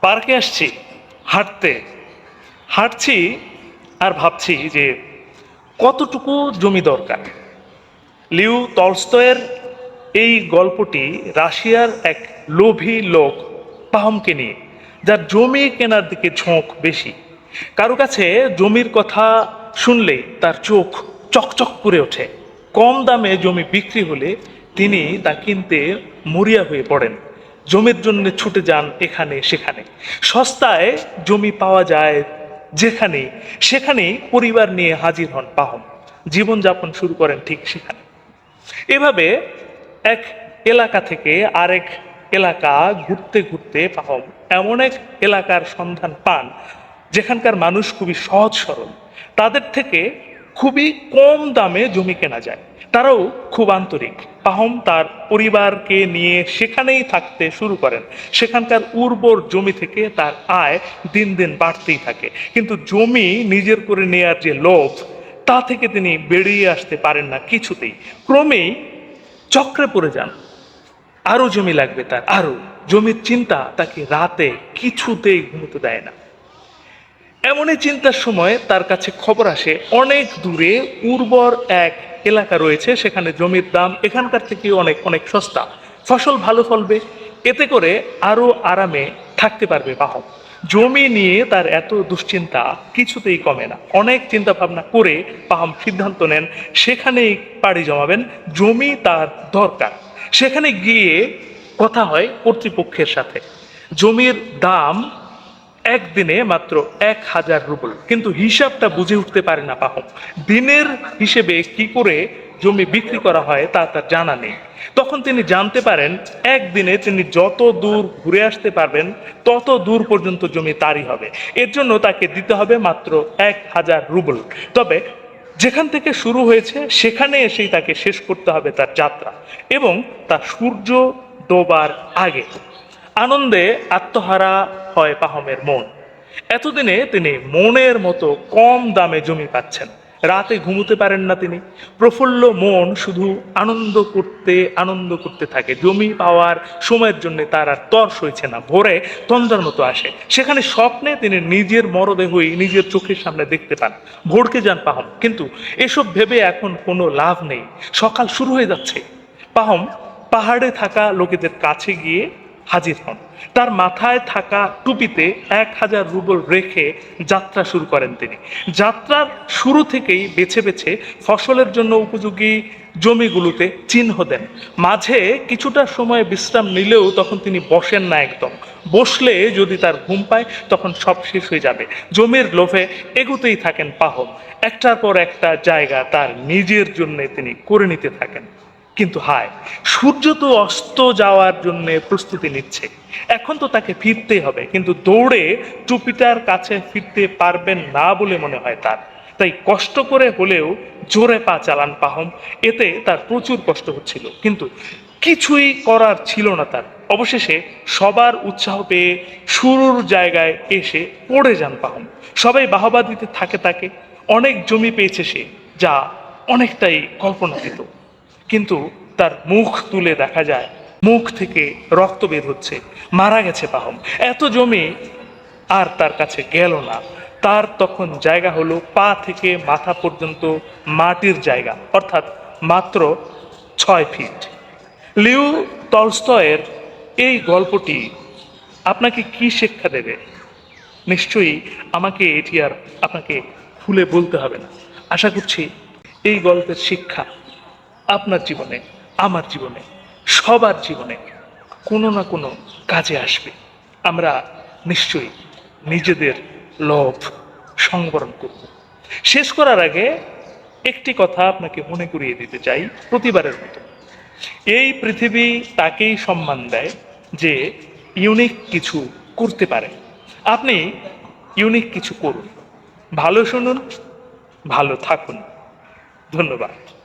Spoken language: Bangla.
পার্কে আসছি, হাঁটতে। হাঁটছি আর ভাবছি যে কতটুকু জমি দরকার? লিউ তলস্তয়ের এই গল্পটি রাশিয়ার এক লোভী লোক পাহমকে নিয়ে, যার জমি কেনার দিকে ঝোঁক বেশি। কারও কাছে জমির কথা শুনলেই তার চোখ চকচক করে ওঠে। কম দামে জমি বিক্রি হলে তিনি তা কিনতে মরিয়া হয়ে পড়েন। জমির জন্য ছুটে যান এখানে সেখানে। সস্তায় জমি পাওয়া যায় যেখানে সেখানে পরিবার নিয়ে হাজির হন পাহম জীবনযাপন শুরু করেন ঠিক সেখানে। এভাবে এক এলাকা থেকে আরেক এলাকা ঘুরতে ঘুরতে পাহম এমন এক এলাকার সন্ধান পান, যেখানকার মানুষ খুবই সহজ সরল। তাদের থেকে খুবই কম দামে জমি কেনা যায়। তারাও খুব আন্তরিক। পাহম তার পরিবারকে নিয়ে সেখানেই থাকতে শুরু করেন। সেখানকার উর্বর জমি থেকে তার আয় দিন দিন বাড়তেই থাকে। কিন্তু জমি নিজের করে নেয়ার যে লোভ, তা থেকে তিনি বেরিয়ে আসতে পারেন না কিছুতেই। ক্রমেই চক্রে পড়ে যান। আরও জমি লাগবে তার। আরও। জমির চিন্তা তাকে রাতে কিছুতেই ঘুমোতে দেয় না। এমনই চিন্তার সময় তার কাছে খবর আসে, অনেক দূরে উর্বর এক এলাকা রয়েছে, সেখানে জমির দাম এখানকার থেকে অনেক অনেক সস্তা। ফসল ভালো ফলবে, এতে করে আরও আরামে থাকতে পারবে বাহক। জমি নিয়ে তার এত দুশ্চিন্তা কিছুতেই কমে না। অনেক চিন্তা ভাবনা করে পাহাম সিদ্ধান্ত নেন, সেখানেই পাড়ি জমাবেন, জমি তার দরকার। সেখানে গিয়ে কথা হয় কর্তৃপক্ষের সাথে। জমির দাম একদিনে মাত্র এক হাজার রুবল। কিন্তু হিসাবটা বুঝে উঠতে পারে না পাহম দিনের হিসেবে কি করে জমি বিক্রি করা হয় তা তার জানা নেই। তখন তিনি জানতে পারেন, একদিনে তিনি যত দূর ঘুরে আসতে পারবেন, তত দূর পর্যন্ত জমি তারই হবে। এর জন্য তাকে দিতে হবে মাত্র এক হাজার রুবল। তবে যেখান থেকে শুরু হয়েছে, সেখানে এসেই তাকে শেষ করতে হবে তার যাত্রা এবং তার সূর্য ডোবার আগে। আনন্দে আত্মহারা হয় পাহমের মন। এতদিনে তিনি মনের মতো কম দামে জমি পাচ্ছেন। রাতে ঘুমোতে পারেন না তিনি। প্রফুল্ল মন শুধু আনন্দ করতে আনন্দ করতে থাকে। জমি পাওয়ার সময়ের জন্য তার আর তর্স হয়েছে না। ভোরে তন্দ্রার মতো আসে। সেখানে স্বপ্নে তিনি নিজের মরদেহই নিজের চোখের সামনে দেখতে পান। ভোরকে যান পাহম। কিন্তু এসব ভেবে এখন কোনো লাভ নেই। সকাল শুরু হয়ে যাচ্ছে। পাহম পাহাড়ে থাকা লোকেদের কাছে গিয়ে হাজির হন। তার মাথায় থাকা টুপিতে এক হাজার রুবল রেখে যাত্রা শুরু করেন তিনি। যাত্রার শুরু থেকেই বেছে বেছে ফসলের জন্য উপযোগী জমিগুলোতে চিহ্ন দেন। মাঝে কিছুটা সময় বিশ্রাম নিলেও তখন তিনি বসেন না একদম। বসলে যদি তার ঘুম পায়, তখন সব শেষ হয়ে যাবে। জমির লোভে এগুতেই থাকেন পাহম একটার পর একটা জায়গা তার নিজের জন্য তিনি করে নিতে থাকেন। কিন্তু হায়, সূর্য তো অস্ত যাওয়ার জন্য প্রস্তুতি নিচ্ছে। এখন তো তাকে ফিরতেই হবে, কিন্তু দৌড়ে টুপিটার কাছে ফিরতে পারবেন না বলে মনে হয় তার। তাই কষ্ট করে হলেও জোরে পা চালান পাহম এতে তার প্রচুর কষ্ট হচ্ছিল। কিন্তু কিছুই করার ছিল না তার। অবশেষে সবার উৎসাহ পেয়ে শুরুর জায়গায় এসে পড়ে যান পাহম সবাই বাহবা দিতে থাকে তাকে। অনেক জমি পেয়েছে সে, যা অনেকটাই কল্পনাতীত কিন্তু তার মুখ তুলে দেখা যায়, মুখ থেকে রক্ত বের হচ্ছে, মারা গেছে পাহম এত জমি আর তার কাছে গেল না। তার তখন জায়গা হলো পা থেকে মাথা পর্যন্ত মাটির জায়গা, অর্থাৎ মাত্র ছয় ফিট। লিউ তলস্তয়ের এই গল্পটি আপনাকে কি শিক্ষা দেবে? নিশ্চয়ই আমাকে এটি আর আপনাকে খুলে বলতে হবে না। আশা করছি এই গল্পের শিক্ষা আপনার জীবনে, আমার জীবনে, সবার জীবনে কোনো না কোনো কাজে আসবে। আমরা নিশ্চয়ই নিজেদের লোভ সংবরণ করব। শেষ করার আগে একটি কথা আপনাকে মনে করিয়ে দিতে চাই প্রতিবারের মতো। এই পৃথিবী তাকেই সম্মান দেয় যে ইউনিক কিছু করতে পারে। আপনি ইউনিক কিছু করুন। ভালো শুনুন, ভালো থাকুন। ধন্যবাদ।